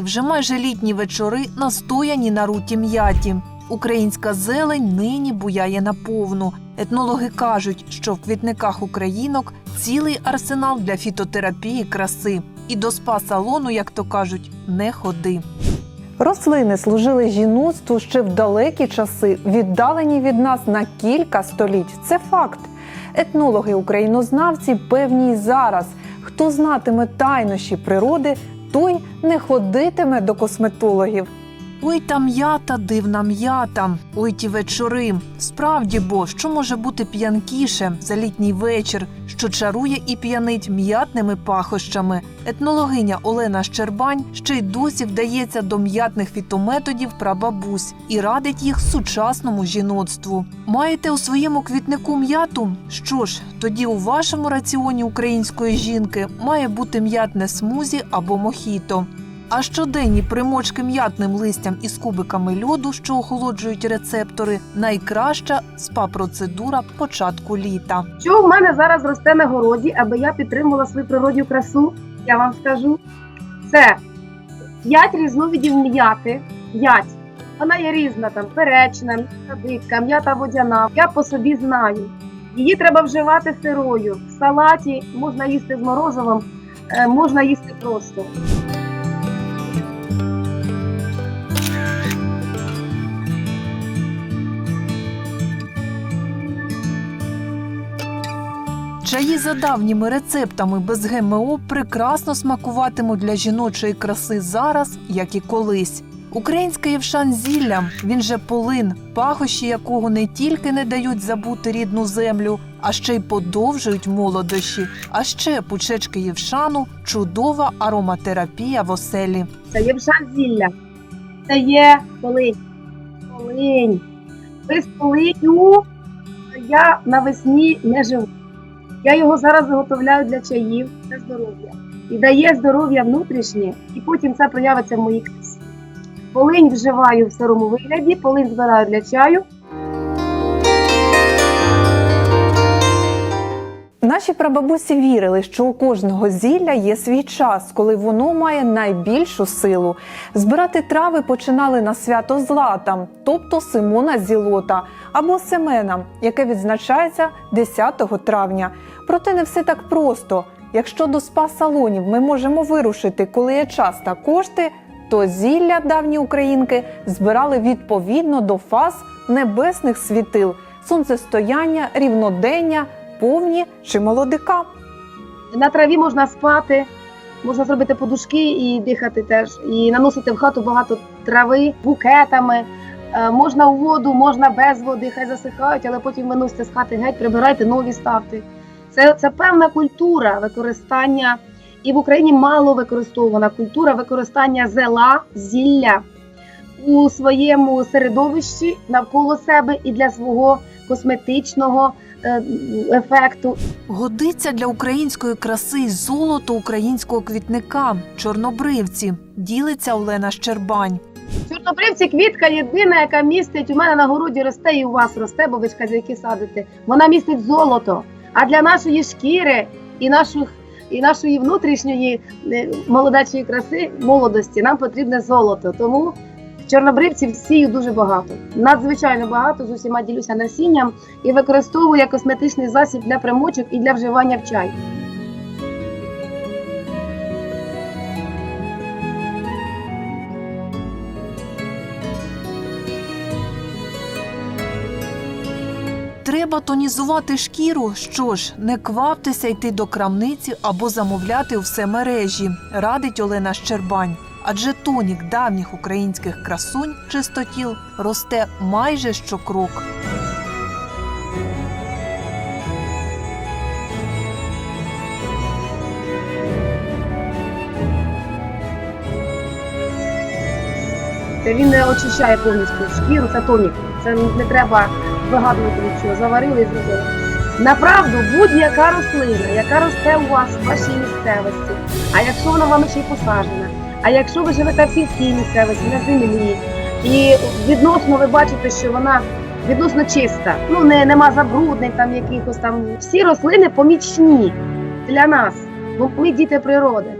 й вже майже літні вечори настояні на руті м'яті. Українська зелень нині буяє наповну. Етнологи кажуть, що в квітниках українок цілий арсенал для фітотерапії краси. І до спа-салону, як то кажуть, не ходи. Рослини служили жіноцтву ще в далекі часи, віддалені від нас на кілька століть. Це факт. Етнологи українознавці певні й зараз. Хто знатиме тайнощі природи, той не ходитиме до косметологів. Ой, та м'ята, дивна м'ята. Ой, ті вечори. Справді бо, що може бути п'янкіше за літній вечір, що чарує і п'янить м'ятними пахощами. Етнологиня Олена Щербань ще й досі вдається до м'ятних фітометодів прабабусь і радить їх сучасному жіноцтву. Маєте у своєму квітнику м'яту? Що ж, тоді у вашому раціоні української жінки має бути м'ятне смузі або мохіто. А щоденні примочки м'ятним листям із кубиками льоду, що охолоджують рецептори, найкраща спа-процедура початку літа. Що в мене зараз росте на городі, аби я підтримувала свою природню красу, я вам скажу. Це 5 різновидів м'яти. 5. Вона є різна, там перечна, м'ята дика, м'ята водяна. Я по собі знаю. Її треба вживати сирою. В салаті можна їсти з морозивом, е, можна їсти просто. Чаї за давніми рецептами без ГМО прекрасно смакуватимуть для жіночої краси зараз, як і колись. Українське євшан зілля, він же полин, пахощі якого не тільки не дають забути рідну землю, а ще й подовжують молодощі. А ще пучечки євшану чудова ароматерапія в оселі. Це є вшан зілля. Це є полинь. Полинь. Без полиню я навесні не живу. Я його зараз виготовляю для чаїв, для здоров'я. І дає здоров'я внутрішнє, і потім це проявиться в моїй красі. Полинь вживаю в сирому вигляді, полинь збираю для чаю. Наші прабабусі вірили, що у кожного зілля є свій час, коли воно має найбільшу силу. Збирати трави починали на свято Злата, тобто Симона Зілота або Семена, яке відзначається 10 травня. Проте не все так просто. Якщо до спа-салонів ми можемо вирушити, коли є час та кошти, то зілля давні українки збирали відповідно до фаз небесних світил, сонцестояння, рівнодення, повні чи молодика. На траві можна спати, можна зробити подушки і дихати теж, і наносити в хату багато трави букетами. Е, Можна у воду, можна без води, хай засихають, але потім виносите з хати геть, прибирайте, нові ставте. Це, це певна культура використання, і в Україні мало використовувана культура використання зела, зілля у своєму середовищі навколо себе і для свого косметичного ефекту, Годиться для української краси й золото українського квітника чорнобривці. Ділиться Олена Щербань. Чорнобривці квітка єдина, яка містить у мене на городі росте і у вас росте, бо ви ж казяки садите. Вона містить золото. А для нашої шкіри і наших. І нашої внутрішньої е, молодечої краси, молодості нам потрібне золото. Тому чорнобривців сію дуже багато. Надзвичайно багато з усіма ділюся насінням і використовую як косметичний засіб для примочок і для вживання в чай. Треба тонізувати шкіру. Що ж, не кваптеся йти до крамниці або замовляти у все мережі, радить Олена Щербань. Адже тонік давніх українських красунь чистотіл росте майже щокрок. Це він не очищає повністю шкіру, це тонік. Це не треба вигадувати нічого. Заварили і зробили. Направду, будь-яка рослина, яка росте у вас в вашій місцевості, а якщо вона вам ще й посаджена, а якщо ви живете в сільській місцевості, на землі, і відносно ви бачите, що вона відносно чиста, ну не нема забруднень там якихось там. Всі рослини помічні для нас, бо ми діти природи.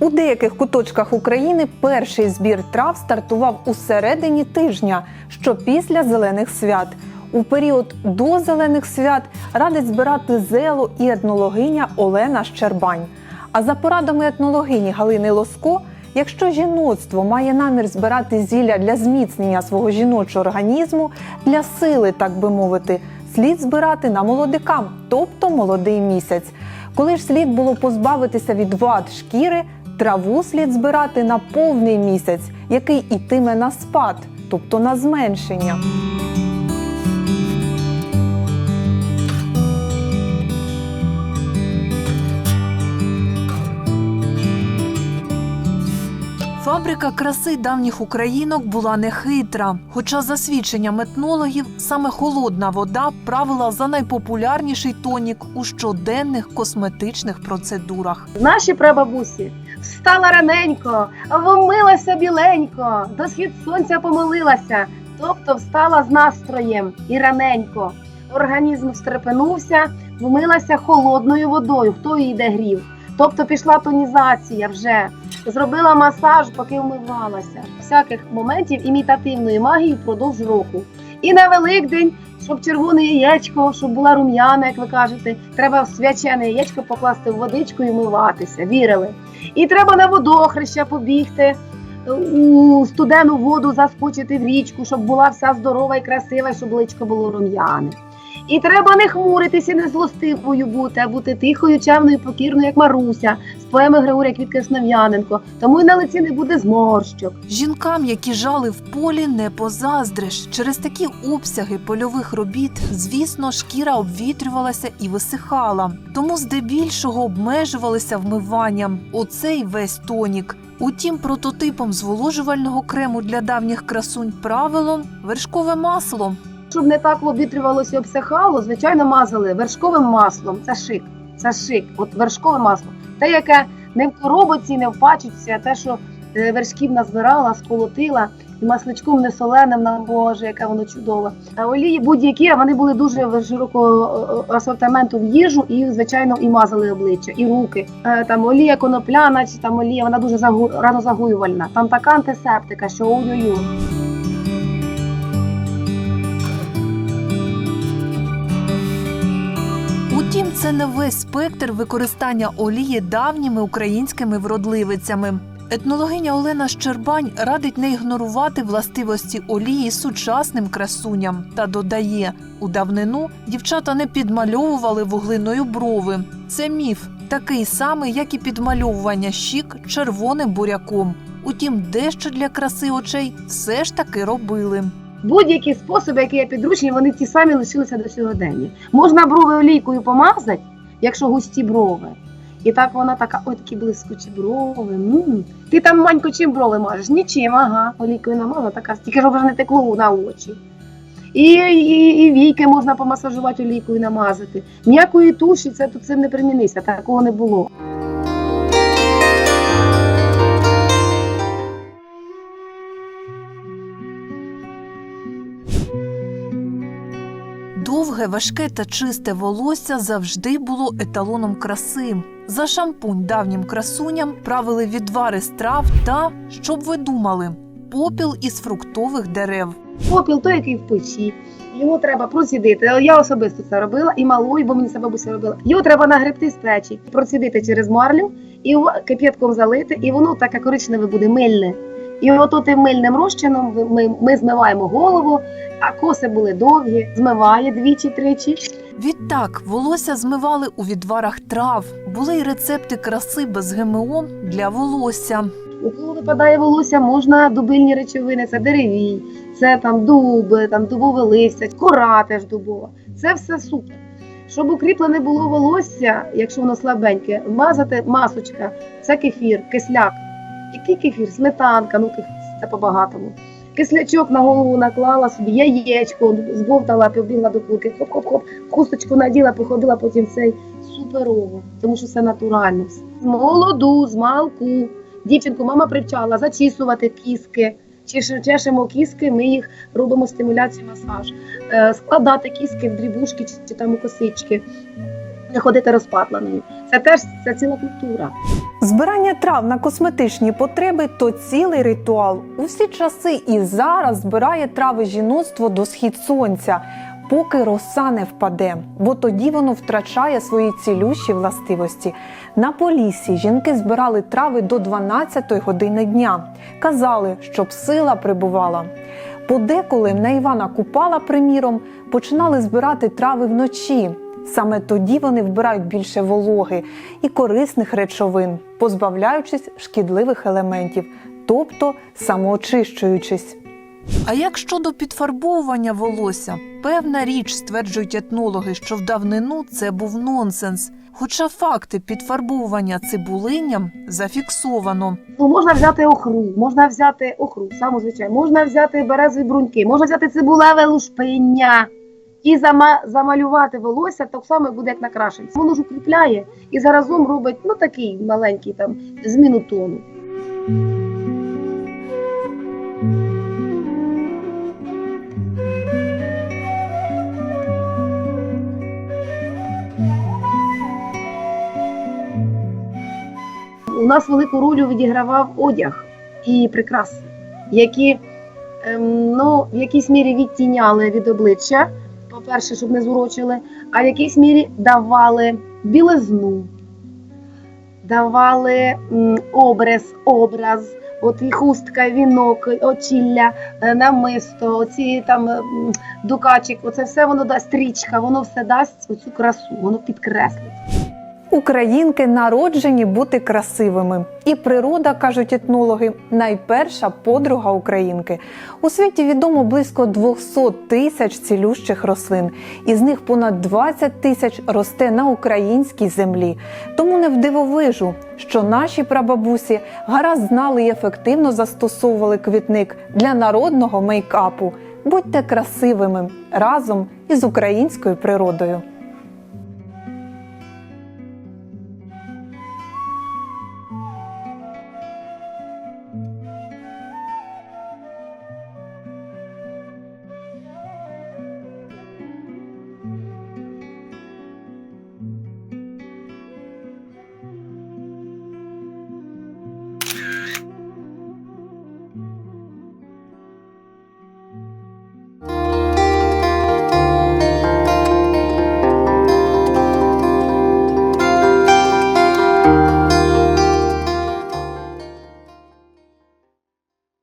У деяких куточках України перший збір трав стартував у середині тижня, що після зелених свят. У період до зелених свят радить збирати зело і етнологиня Олена Щербань. А за порадами етнологині Галини Лоско, якщо жіноцтво має намір збирати зілля для зміцнення свого жіночого організму, для сили, так би мовити, слід збирати на молодикам, тобто молодий місяць. Коли ж слід було позбавитися від вад шкіри, траву слід збирати на повний місяць, який ітиме на спад, тобто на зменшення. Фабрика краси давніх українок була нехитра. Хоча, за свідченням етнологів, саме холодна вода правила за найпопулярніший тонік у щоденних косметичних процедурах. Наші прабабусі встала раненько, вмилася біленько, до схід сонця помолилася, тобто встала з настроєм і раненько. Організм встрепенувся, вмилася холодною водою, хто її де грів. Тобто пішла тонізація вже, зробила масаж, поки вмивалася. Всяких моментів імітативної магії впродовж року. І на Великдень, щоб червоне яєчко, щоб була рум'яна, як ви кажете, треба свячене яєчко покласти в водичку і вмиватися. Вірили. І треба на водохреща побігти, у студену воду заскочити в річку, щоб була вся здорова і красива, і щоб личко було рум'яне. І треба не хмуритися, не злостивою бути, а бути тихою, чемною, покірною, як Маруся, з поеми Григорія Квітки Основ'яненко. Тому і на лиці не буде зморщок. Жінкам, які жали в полі, не позаздриш. Через такі обсяги польових робіт, звісно, шкіра обвітрювалася і висихала. Тому здебільшого обмежувалися вмиванням. Оцей весь тонік. Утім, прототипом зволожувального крему для давніх красунь правилом вершкове масло. Щоб не так обітрювалося і обсихало, звичайно, мазали вершковим маслом. Це шик. Це шик. От вершкове масло. Те, яке не в коробоці, не в пачці, а те, що е, вершків назбирала, сколотила, і масличком не соленим нам Боже, яке воно чудове. А олії будь-які, вони були дуже широкого е, асортименту в їжу і, звичайно, і мазали обличчя, і руки. Е, Там олія конопляна, чи там олія, вона дуже загу... ранозагоювальна. Там така антисептика, що ой-ой-ой. Це не весь спектр використання олії давніми українськими вродливицями. Етнологиня Олена Щербань радить не ігнорувати властивості олії сучасним красуням та додає: у давнину дівчата не підмальовували вуглиною брови. Це міф, такий самий, як і підмальовування щік червоним буряком. Утім, дещо для краси очей все ж таки робили. Будь-які способи, які є підручні, вони ті самі лишилися до сьогодення. Можна брови олійкою помазати, якщо густі брови. І так вона така, ой, такі блискучі брови. м Ти там манько чим брови мажеш? Нічим, ага. Олійкою намазала, така, тільки вже не текло на очі. І, і, і війки можна помасажувати олійкою намазати. Ніякої туші це тут цим не примінися, такого не було. Довге, важке та чисте волосся завжди було еталоном краси. За шампунь давнім красуням правили відвари з трав та, щоб ви думали, попіл із фруктових дерев. Попіл той, який в печі. Його треба процідити. Я особисто це робила і малою, бо мені це бабуся робила. Його треба нагребти з печі, процідити через марлю і кип'ятком залити, і воно таке коричневе буде мильне. І от тим мильним розчином ми, ми змиваємо голову, а коси були довгі, змиває двічі-тричі. Відтак волосся змивали у відварах трав. Були й рецепти краси без ГМО для волосся. У кого випадає волосся, можна дубильні речовини, це деревій, це там дуби, там дубове листя, кора теж дубова. Це все супер. Щоб укріплене було волосся, якщо воно слабеньке, мазати масочка, це кефір, кисляк. Який кефір? Сметанка, ну це по-багатому. Кислячок на голову наклала собі, яєчко збовтала, побігла до курки, хоп-хоп-хоп, хусточку наділа, походила потім цей суперово, тому що це натурально. Молоду, з малку. Дівчинку мама привчала зачісувати кіски. Чеш- Чешемо кіски, ми їх робимо стимуляцію, масаж, Е, складати кіски в дрібушки чи, чи там у косички, не ходити розпатленою. Це теж це ціла культура. Збирання трав на косметичні потреби то цілий ритуал. У всі часи і зараз збирає трави жіноцтво до схід сонця, поки роса не впаде, бо тоді воно втрачає свої цілющі властивості. На полісі жінки збирали трави до 12-ї години дня. Казали, щоб сила прибувала. Подеколи на Івана Купала, приміром, починали збирати трави вночі. Саме тоді вони вбирають більше вологи і корисних речовин, позбавляючись шкідливих елементів, тобто самоочищуючись. А як щодо підфарбовування волосся, певна річ стверджують етнологи, що в давнину це був нонсенс. Хоча факти підфарбовування цибулинням зафіксовано. Ну, можна взяти охру, можна взяти охру, саму звичайну, можна взяти березові бруньки, можна взяти цибулеве лушпиння і зама, замалювати волосся, так само буде як на крашенці. Воно ж укріпляє і заразом робить ну такий маленький там зміну тону. У нас велику роль відігравав одяг і прикраси, які ем, ну, в якійсь мірі відтіняли від обличчя, по-перше, щоб не зурочили, а в якійсь мірі давали білизну, давали образ, образ, от і хустка, вінок, очілля, е, намисто, оці там дукачик, оце все воно дасть стрічка, воно все дасть оцю красу, воно підкреслить. Українки народжені бути красивими, і природа, кажуть етнологи, найперша подруга українки. У світі відомо близько 200 тисяч цілющих рослин, із них понад 20 тисяч росте на українській землі. Тому не вдивовижу, що наші прабабусі гаразд знали і ефективно застосовували квітник для народного мейкапу. Будьте красивими разом із українською природою.